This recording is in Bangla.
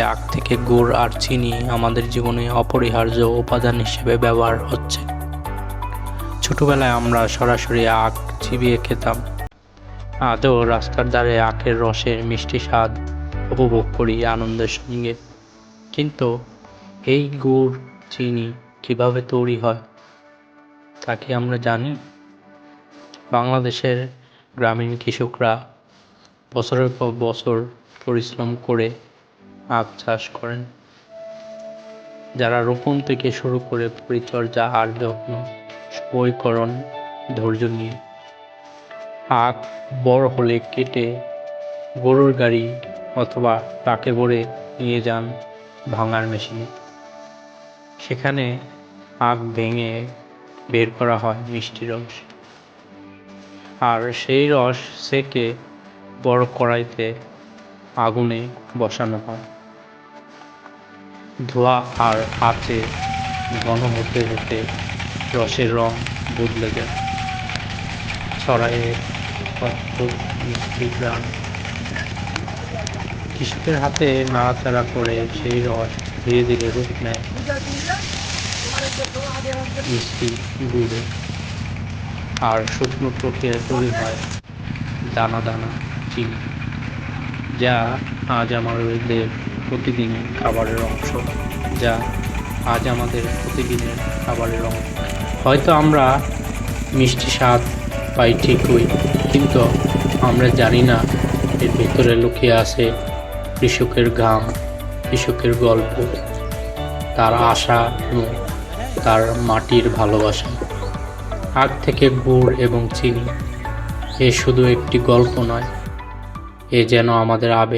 আখ থেকে গুড় আর চিনি আমাদের জীবনে অপরিহার্য উপাদান হিসেবে ব্যবহার হচ্ছে। ছোটবেলায় আমরা সরাসরি আখ চিবিয়ে খেতাম। আজও রাস্তার ধারে আখের রসের মিষ্টি স্বাদ উপভোগ করি আনন্দের সঙ্গে। কিন্তু এই গুড়, চিনি কীভাবে তৈরি হয়, তা কি আমরা জানি? বাংলাদেশের গ্রামীণ কৃষকরা বছরের পর বছর পরিশ্রম করে আখ চাষ করেন। যারা রোপণ থেকে শুরু করে পরিচর্যা, আর যত্ন বইকরণ ধৈর্য নিয়ে আখ বড় হলে কেটে গরুর গাড়ি অথবা ট্রাকে ভরে নিয়ে যান ভাঙার মেশিনে। সেখানে আখ ভেঙে বের করা হয় মিষ্টি রস। আর সেই রস সেকে বড় কড়াইতে আগুনে বসানো হয়। ধোয়া আর হাতে ঘন হতে হতে রসের রং বদলে যায় ছড়াইয়ে অদ্ভুত মিষ্টি গ্রাম কৃষকের হাতে নাড়াচাড়া করে সেই রস ধীরে ধীরে রূপ নেয় মিষ্টি গুড়ে। আর শুকনো প্রক্রিয়ায় তৈরি হয় দানা দানা চিনি, যা আজ আমাদের প্রতিদিনের খাবারের অংশ, যা আজ আমাদের প্রতিদিনের খাবারের অংশ। হয়তো আমরা মিষ্টি স্বাদ পাই ঠিকই, কিন্তু আমরা জানি না এর ভেতরে লুকিয়ে আছে কৃষকের ঘাম, কৃষকের গল্প, তার আশা এবং তার মাটির ভালোবাসা। আগ থেকে গুড় এবং চিনি, এ শুধু একটি গল্প নয়, এ যেন আমাদের আবেগ।